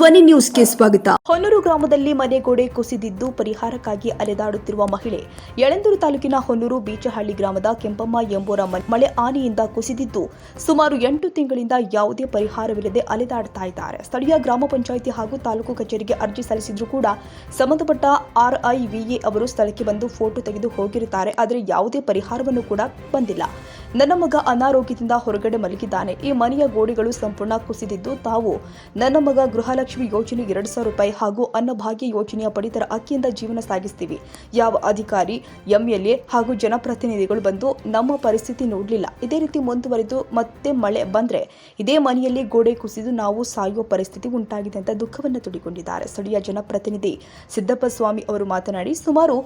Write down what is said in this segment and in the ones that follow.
ಧ್ವನಿ ನ್ಯೂಸ್ಗೆ ಸ್ವಾಗತ. ಹೊನ್ನೂರು ಗ್ರಾಮದಲ್ಲಿ ಮನೆ ಗೋಡೆ ಕುಸಿದಿದ್ದು ಪರಿಹಾರಕ್ಕಾಗಿ ಅಲೆದಾಡುತ್ತಿರುವ ಮಹಿಳೆ. ಯಳಂದೂರು ತಾಲೂಕಿನ ಹೊನ್ನೂರು ಬೀಚಹಳ್ಳಿ ಗ್ರಾಮದ ಕೆಂಪಮ್ಮ ಎಂಬುವರ ಮಳೆ ಆನೆಯಿಂದ ಕುಸಿದಿದ್ದು ಸುಮಾರು ಎಂಟು ತಿಂಗಳಿಂದ ಯಾವುದೇ ಪರಿಹಾರವಿಲ್ಲದೆ ಅಲೆದಾಡ್ತಾ ಇದ್ದಾರೆ. ಸ್ಥಳೀಯ ಗ್ರಾಮ ಪಂಚಾಯಿತಿ ಹಾಗೂ ತಾಲೂಕು ಕಚೇರಿಗೆ ಅರ್ಜಿ ಸಲ್ಲಿಸಿದ್ರೂ ಕೂಡ ಸಂಬಂಧಪಟ್ಟ ಆರ್ಐವಿಎ ಅವರು ಸ್ಥಳಕ್ಕೆ ಬಂದು ಫೋಟೋ ತೆಗೆದು ಹೋಗಿರುತ್ತಾರೆ. ಆದರೆ ಯಾವುದೇ ಪರಿಹಾರವನ್ನು ಕೂಡ ಬಂದಿಲ್ಲ. ನನ್ನ ಮಗ ಅನಾರೋಗ್ಯದಿಂದ ಹೊರಗಡೆ ಮಲಗಿದ್ದಾನೆ. ಈ ಮನೆಯ ಗೋಡೆಗಳು ಸಂಪೂರ್ಣ ಕುಸಿದಿದ್ದು ತಾವು ನನ್ನ ಮಗ ಗೃಹಲಕ್ಷ್ಮಿ ಯೋಜನೆ ಎರಡು ಸಾವಿರ ರೂಪಾಯಿ ಹಾಗೂ ಅನ್ನಭಾಗ್ಯ ಯೋಜನೆಯ ಪಡಿತರ ಅಕ್ಕಿಯಿಂದ ಜೀವನ ಸಾಗಿಸ್ತೀವಿ. ಯಾವ ಅಧಿಕಾರಿ, ಎಂಎಲ್ಎ ಹಾಗೂ ಜನಪ್ರತಿನಿಧಿಗಳು ಬಂದು ನಮ್ಮ ಪರಿಸ್ಥಿತಿ ನೋಡಲಿಲ್ಲ. ಇದೇ ರೀತಿ ಮುಂದುವರೆದು ಮತ್ತೆ ಮಳೆ ಬಂದರೆ ಇದೇ ಮನೆಯಲ್ಲಿ ಗೋಡೆ ಕುಸಿದು ನಾವು ಸಾಯುವ ಪರಿಸ್ಥಿತಿ ಉಂಟಾಗಿದೆ ಅಂತ ದುಃಖವನ್ನು ತುಡಿಕೊಂಡಿದ್ದಾರೆ ಸ್ಥಳೀಯ ಜನಪ್ರತಿನಿಧಿ ಸಿದ್ದಪ್ಪ ಸ್ವಾಮಿ ಅವರು ಮಾತನಾಡಿ, ಸುಮಾರು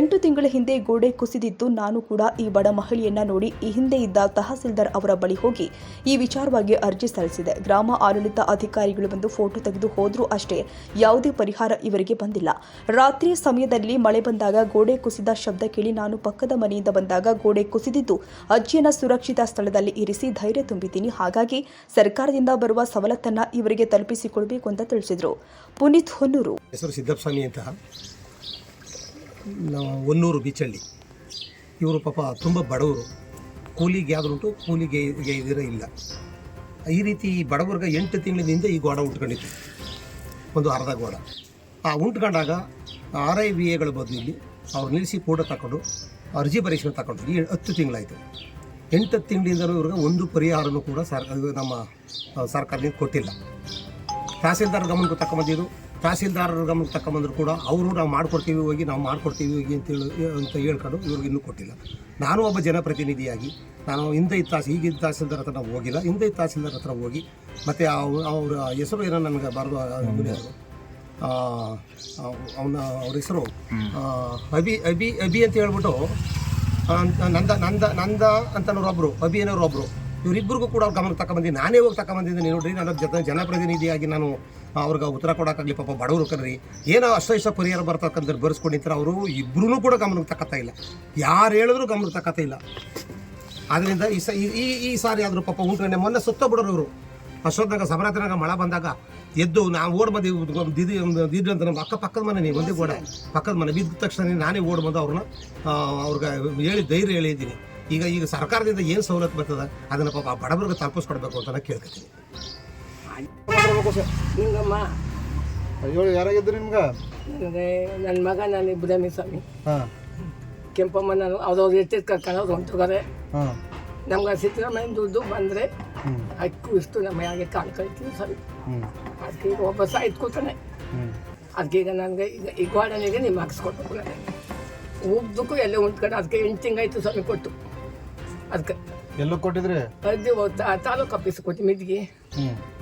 ಎಂಟು ತಿಂಗಳ ಹಿಂದೆ ಗೋಡೆ ಕುಸಿದಿದ್ದು ನಾನು ಕೂಡ ಈ ಬಡ ಮಹಿಳೆಯನ್ನ ನೋಡಿ ಈ ಹಿಂದೆ ಇದ್ದ ತಹಸೀಲ್ದಾರ್ ಅವರ ಬಳಿ ಹೋಗಿ ಈ ವಿಚಾರವಾಗಿ ಅರ್ಜಿ ಸಲ್ಲಿಸಿದೆ. ಗ್ರಾಮ ಆಡಳಿತ ಅಧಿಕಾರಿಗಳು ಬಂದು ಫೋಟೋ ತೆಗೆದು ಹೋದರೂ ಅಷ್ಟೇ ಯಾವುದೇ ಪರಿಹಾರ ಇವರಿಗೆ ಬಂದಿಲ್ಲ. ರಾತ್ರಿ ಸಮಯದಲ್ಲಿ ಮಳೆ ಬಂದಾಗ ಗೋಡೆ ಕುಸಿದ ಶಬ್ದ ಕೇಳಿ ನಾನು ಪಕ್ಕದ ಮನೆಯಿಂದ ಬಂದಾಗ ಗೋಡೆ ಕುಸಿದಿದ್ದು ಅಜ್ಜಿಯನ್ನ ಸುರಕ್ಷಿತ ಸ್ಥಳದಲ್ಲಿ ಇರಿಸಿ ಧೈರ್ಯ ತುಂಬಿದ್ದೀನಿ. ಹಾಗಾಗಿ ಸರ್ಕಾರದಿಂದ ಬರುವ ಸವಲತ್ತನ್ನ ಇವರಿಗೆ ತಲುಪಿಸಿಕೊಳ್ಬೇಕು ಅಂತ ತಿಳಿಸಿದರು. ಪುನೀತ್ ಹೊನ್ನೂರು. ಹೆಸರು ಸಿದ್ದಪ್ಪಸ್ವಾಮಿ ಅಂತ. ನಾವು ಒನ್ನೂರು ಬೀಚಳ್ಳಿ ಇವರು ಪಾಪ ತುಂಬ ಬಡವರು. ಕೂಲಿಗೆ ಉಂಟು ಕೂಲಿಗೆ ಇದಿರೋ ಇಲ್ಲ. ಈ ರೀತಿ ಬಡವರ್ಗ ಎಂಟು ತಿಂಗಳಿನಿಂದ ಈ ಗೋಡ ಉಟ್ಕೊಂಡಿತ್ತು. ಒಂದು ಅರ್ಧ ಗೋಡ. ಆ ಉಂಟ್ಕೊಂಡಾಗ ಆರ್ ಐ ವಿ ಎಗಳು ಬಂದು ಇಲ್ಲಿ ಅವ್ರು ನಿಲ್ಲಿಸಿ ಕೂಡ ತಗೊಂಡು ಅರ್ಜಿ ಬರೀಸ್ಕೊಂಡು ತಗೊಂಡು ಈ ಹತ್ತು ತಿಂಗಳಾಯಿತು. ಎಂಟು ತಿಂಗಳಿಂದಲೂ ಇವ್ರಿಗೆ ಒಂದು ಪರಿಹಾರನೂ ಕೂಡ ಸರ್ ನಮ್ಮ ಸರ್ಕಾರದಿಂದ ಕೊಟ್ಟಿಲ್ಲ. ತಹಸೀಲ್ದಾರ್ ಗಮನಕ್ಕೆ ತಗೊಂಬಂದಿದ್ದು ತಹಸೀಲ್ದಾರರ ಗಮನಕ್ಕೆ ತಗೊಂಬಂದ್ರು ಕೂಡ ಅವರು ನಾವು ಮಾಡ್ಕೊಡ್ತೀವಿ ಹೋಗಿ ನಾವು ಮಾಡ್ಕೊಡ್ತೀವಿ ಹೋಗಿ ಅಂತೇಳಿ ಅಂತ ಹೇಳ್ಕೊಂಡು ಇವ್ರಿಗೆ ಇನ್ನೂ ಕೊಟ್ಟಿಲ್ಲ. ನಾನು ಒಬ್ಬ ಜನಪ್ರತಿನಿಧಿಯಾಗಿ ನಾನು ಹಿಂದೆ ಇದ್ದ ತಾಸು ಈಗಿದ್ದ ತಹಸೀಲ್ದಾರ್ ಹತ್ರ ನಾವು ಹೋಗಿಲ್ಲ. ಹಿಂದೆ ಇದ್ದ ತಹಸೀಲ್ದಾರ್ ಹತ್ರ ಹೋಗಿ ಮತ್ತು ಅವ್ರ ಹೆಸರು ಏನೋ ನನಗೆ ಬರೆದು ಅವನ ಅವ್ರ ಹೆಸರು ಅಬಿ ಅಬಿ ಅಭಿ ಅಂತ ಹೇಳ್ಬಿಟ್ಟು ನಂದ ನಂದ ನಂದ ಅಂತನವ್ರು ಒಬ್ಬರು ಅಭಿ ಅನ್ನೋರು ಒಬ್ಬರು ಇವರಿಬ್ಬರಿಗೂ ಕೂಡ ಅವ್ರ ಗಮನಕ್ಕೆ ತಗೊಂಬಂದಿದ್ದು ನಾನೇ ಹೋಗಿ ತಗೊಂಬಂದಿದ್ದೀನಿ ನೋಡ್ರಿ. ನನ್ನ ಜನಪ್ರತಿನಿಧಿಯಾಗಿ ನಾನು ಅವ್ರಿಗೆ ಉತ್ತರ ಕೊಡೋಕ್ಕಾಗಲಿ ಪಾಪ ಬಡವರು ಕಣ್ರಿ. ಏನೋ ಅಷ್ಟೋ ಇಷ್ಟ ಪರಿಹಾರ ಬರ್ತಕ್ಕಂಥ ಬರ್ಸ್ಕೊಂಡಿರ್ತಾರೆ ಅವರು ಇಬ್ಬರೂ ಕೂಡ ಗಮನಕ್ಕೆ ತಕ್ಕತ್ತಾ ಇಲ್ಲ. ಯಾರು ಹೇಳಿದ್ರು ಗಮನಕ್ಕೆ ತಕ್ಕತ್ತ ಇಲ್ಲ. ಆದ್ದರಿಂದ ಈ ಸ ಈ- ಈ ಸಾರಿ ಆದರೂ ಪಾಪ ಉಂಟ್ಕೊಂಡೆ ಮೊನ್ನೆ ಸುತ್ತ ಬಿಡೋರು ಇವರು. ಅಷ್ಟೊತ್ತಾಗ ಸಮರಾತ್ರಿನಾಗ ಮಳೆ ಬಂದಾಗ ಎದ್ದು ನಾವು ಓಡ್ ಬಂದು ದಿದಿ ದಿದ್ದು ಅಂತ ನಮ್ಮ ಅಕ್ಕ ಪಕ್ಕದ ಮನೆ ನೀವು, ಒಂದೇ ಗೋಡ. ಪಕ್ಕದ ಮನೆ ಬಿದ್ದ ತಕ್ಷಣ ನಾನೇ ಓಡ್ ಬಂದು ಅವ್ರನ್ನ ಅವ್ರಿಗೆ ಹೇಳಿ ಧೈರ್ಯ ಹೇಳಿದ್ದೀನಿ ಈಗ ಈಗ ಸರ್ಕಾರದಿಂದ ಏನು ಸವಲತ್ತು ಬರ್ತದೆ? ಅದನ್ನು ಪಾಪ ಬಡವರಿಗೆ ತಲುಪಿಸ್ಕೊಡ್ಬೇಕು ಅಂತ ನಾನು ಕೇಳ್ಕೊತೀನಿ ನಿಂಗಮ್ಮ. ಹೇಳಿ ಯಾರಾಗಿದ್ರು ನಿಮ್ಗೆ? ನನಗೆ ನನ್ನ ಮಗ ನಾನು ಇಬ್ಬರೇ ಸ್ವಾಮಿ. ಹಾಂ. ಕೆಂಪಮ್ಮ ನಾನು ಅವ್ರವ್ರು ಎತ್ತಿದ್ ಕರ್ಕೊಂಡು ಹೊಂಟೋಗಾರೆ ಹಾಂ. ನಮ್ಗೆ ಸಿದ್ದರಾಮಯ್ಯ ದುಡ್ಡು ಬಂದರೆ ಅಕ್ಕೂ ಇಷ್ಟು ನಮ್ಮ ಯಾಕೆ ಕಾಲು ಕಳಿತೀವಿ ಸ್ವಾಮಿ ಅದಕ್ಕೆ ಈಗ ಒಬ್ಬ ಸಾಯ್ತ್ಕೊತಾನೆ ಹ್ಞೂ ಅದಕ್ಕೆ ಈಗ ನನಗೆ ಈಗ ಈ ಗೋಡನಿಗೆ ನಿಮ್ಮ ಹಾಕ್ಸ್ಕೊಡ್ಬೇಕು ನನಗೆ ಉದ್ದಕ್ಕೂ ಎಲ್ಲ ಉಂಟ್ಕೊಂಡು ಅದಕ್ಕೆ ಎಂಟು ತಿಂಗಾಯ್ತು ಸ್ವಾಮಿ ಕೊಟ್ಟು. ಅದಕ್ಕೆ ಎಲ್ಲೋ ಕೊಟ್ಟಿದ್ರೆ? ಅದು ತಾಲೂಕು ಆಫೀಸ್ ಕೊಟ್ಟು ಮಿದ್ಗಿ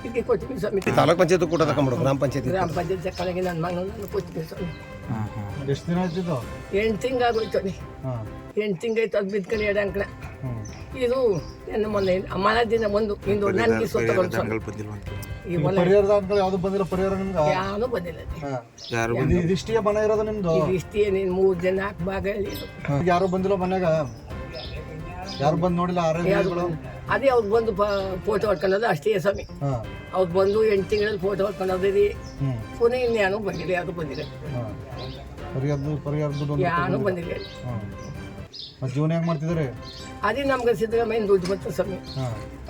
ಇದಕ್ಕೆ ತಾಲೂಕ್ ಪಂಚಾಯತ್ ಕೂಡ ಗ್ರಾಮ ಪಂಚಾಯತಿ ಗ್ರಾಮ ಪಂಚಾಯತ್ ನನ್ನ ಮಗನ ಎಷ್ಟು ದಿನ ಆಯ್ತಿದ್ದು ಎಂಟು ಸ್ವಾಮಿ ಹಾಂ ಎಂಟು ತಿಂಗಾಯ್ತು ಅದು ಬಿದ್ಕೊಂಡು ಇದು ನನ್ನ ಮೊನ್ನೆ ಮನ ದಿನ ಒಂದು ಇಂದು ನನಗೆ ಸ್ವತ್ತು ಈ ಹೊಲ ಪರಿಹಾರದ ಅಂಕಲ್ ಯಾವುದು ಬಂದಿಲ್ಲ ಪರಿಹಾರ ನಿಮ್ಗೆ ಬಂದಿಲ್ಲ ಹಾಂ ಇದು ಇದಿಷ್ಟೇ ಮನೆ ಇರೋದು ನಿಮ್ದು ಇಷ್ಟೇ ನೀನು ಮೂರು ಜನ ನಾಲ್ಕು ಭಾಗ ಹೇಳಿ. ಯಾರು ಬಂದಿಲ್ಲ ಮನ್ಯಾಗ ಯಾರು ಬಂದು ನೋಡಿಲ್ಲ ಆರೋಗ್ಯಗಳು ಅದೇ ಅವ್ರು ಬಂದು ಫೋಟೋ ಹೊಡ್ಕೊಳ್ಳೋದು ಅಷ್ಟೇ ಸ್ವಾಮಿ. ಅವ್ರು ಬಂದು ಎಂಟು ತಿಂಗಳಲ್ಲಿ ಫೋಟೋ ಹೊಡ್ಕೊಳ್ಳೋದಿರಿ ಹ್ಞೂ ಪುನಃ ಇನ್ಯಾನು ಬಂದಿದೆ ಯಾರು ಬಂದಿದೆ ಯಾನು ಬಂದಿದೆ ಜೀವನ ಹೆಂಗೆ ಮಾಡ್ತಿದ್ದಾರೆ? ಅದೇ ನಮ್ಗೆ ಸಿದ್ದರಾಮಯ್ಯ ದುಡ್ಡು ಬಂತು ಸ್ವಾಮಿ.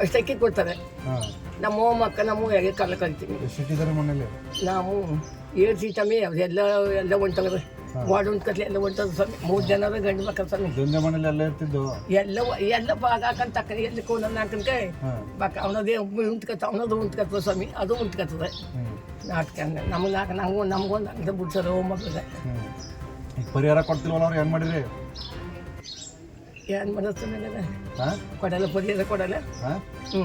ಅಷ್ಟಕ್ಕಿ ಕೊಡ್ತಾರೆ. ನಮ್ಮ ಮಕ್ಕ ನಮ್ಮ ಹೇಗೆ ಕಾಲ ಕಲ್ತೀವಿ ನಾವು ಏಳು ಸೀಟಮ್ಮಿ ಎಲ್ಲ ಎಲ್ಲ ಹೊಂಟೋಗ್ರೆ ವಾರ್ಡ್ ಕತ್ಲೆ ಎಲ್ಲ ಹೊಂಟೋದು ಸ್ವಾಮಿ ಮೂರು ಜನವೇ ಗಂಡು ಮಕ್ಕಳು ಸ್ವಾಮಿ ದೊಂದೆ ಮನೇಲಿ ಎಲ್ಲ ಇರ್ತಿದ್ದು ಎಲ್ಲ ಎಲ್ಲ ಭಾಗ ಹಾಕಂತ ತಕ್ಕ ಎಲ್ಲಿ ಕೋಲ ಹಾಕನ್ಕೆ ಬಾಕ ಅವನದೇ ಉಂಟ್ಕತ್ತ ಅವನದು ಉಂಟ್ಕತ್ತ ಸ್ವಾಮಿ ಅದು ಉಂಟ್ಕತ್ತದೆ ನಾಟಕ ನಮ್ಗೆ ನಾಲ್ಕು ನಮಗೂ ನಮಗೊಂದು ಅಂತ ಬಿಡ್ಸೋದು ಮಕ್ಕಳಿಗೆ ಪರಿಹಾರ ಕೊಡ್ತಿಲ್ವಲ್ಲ ಅವ್ರು ಏನು ಮಾಡಿರಿ ಏನು ಮಾಡೋದು ಕೊಡಲ್ಲ ಪರಿಹಾರ ಕೊಡಲ್ಲ? ಹ್ಞೂ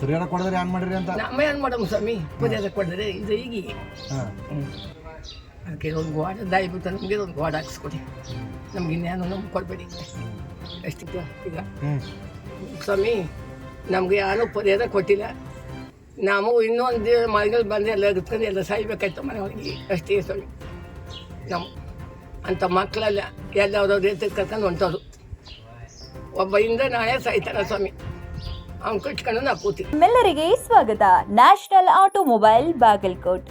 ಪರಿಹಾರ ಕೊಡಿದ್ರೆ ಏನು ಮಾಡಿರಿ ಅಂತ? ನಮ್ಮ ಏನು ಮಾಡಮ್ಮ ಸ್ವಾಮಿ? ಪರಿಹಾರ ಕೊಡಿದ್ರೆ ಇದು ಈಗ ಹಾಂ. ಹ್ಞೂ ಅದಕ್ಕೆ ಒಂದು ಗೋಡ. ದಯವಿಟ್ಟು ನಮಗೆ ಒಂದು ಗೋಡ ಹಾಕ್ಸ್ಕೊಡಿ. ನಮ್ಗೆ ಇನ್ನೇನು ನಮ್ಗೆ ಕೊಡಬೇಡಿ. ಅಷ್ಟಿತ್ತು ಈಗ. ಸ್ವಾಮಿ ನಮಗೆ ಯಾರೂ ಪರಿಹಾರ ಕೊಟ್ಟಿಲ್ಲ. ನಾವು ಇನ್ನೊಂದು ಮಳೆಗಳು ಬಂದು ಎಲ್ಲ ಎತ್ಕೊಂಡು ಎಲ್ಲ ಸಾಯ್ಬೇಕಾಯ್ತು ಮನೆಯವ್ರಿಗೆ. ಅಷ್ಟೇ ಸ್ವಾಮಿ. ನಮ್ಮ ಅಂಥ ಮಕ್ಕಳೆಲ್ಲ ಎಲ್ಲ ಅವ್ರವ್ರ ಎತ್ತು ಕರ್ಕೊಂಡು ಹೊಂಟೋದು ಒಬ್ಬ ಇಂದ ನಾಳೆ ಸಾಯ್ತಾರ ಸ್ವಾಮಿ. ಅವ್ನು ಕಟ್ಕೊಂಡು ನಾ ಕೂತಿ ನಿಮ್ಮೆಲ್ಲರಿಗೆ ಸ್ವಾಗತ. National automobile Bagalkot.